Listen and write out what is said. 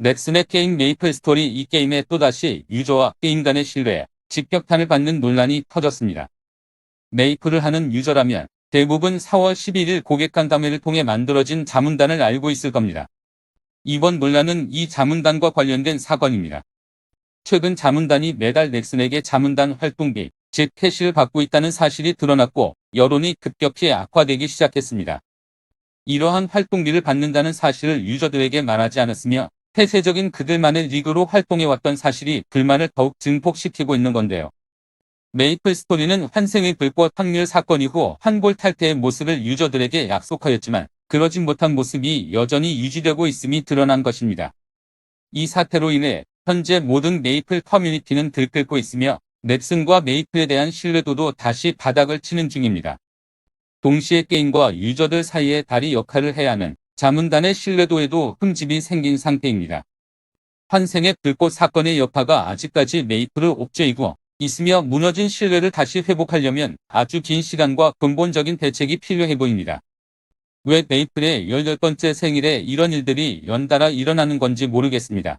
넥슨의 게임 메이플 스토리 이 게임에 또다시 유저와 게임 간의 신뢰에 직격탄을 받는 논란이 터졌습니다. 메이플을 하는 유저라면 대부분 4월 11일 고객 간담회를 통해 만들어진 자문단을 알고 있을 겁니다. 이번 논란은 이 자문단과 관련된 사건입니다. 최근 자문단이 매달 넥슨에게 자문단 활동비, 즉 캐시를 받고 있다는 사실이 드러났고 여론이 급격히 악화되기 시작했습니다. 이러한 활동비를 받는다는 사실을 유저들에게 말하지 않았으며 폐쇄적인 그들만의 리그로 활동해왔던 사실이 불만을 더욱 증폭시키고 있는 건데요. 메이플 스토리는 환생의 불꽃 확률 사건 이후 환골 탈태의 모습을 유저들에게 약속하였지만 그러지 못한 모습이 여전히 유지되고 있음이 드러난 것입니다. 이 사태로 인해 현재 모든 메이플 커뮤니티는 들끓고 있으며 넥슨과 메이플에 대한 신뢰도도 다시 바닥을 치는 중입니다. 동시에 게임과 유저들 사이에 다리 역할을 해야 하는 자문단의 신뢰도에도 흠집이 생긴 상태입니다. 환생의 불꽃 사건의 여파가 아직까지 메이플을 옥죄이고 있으며 무너진 신뢰를 다시 회복하려면 아주 긴 시간과 근본적인 대책이 필요해 보입니다. 왜 메이플의 18번째 생일에 이런 일들이 연달아 일어나는 건지 모르겠습니다.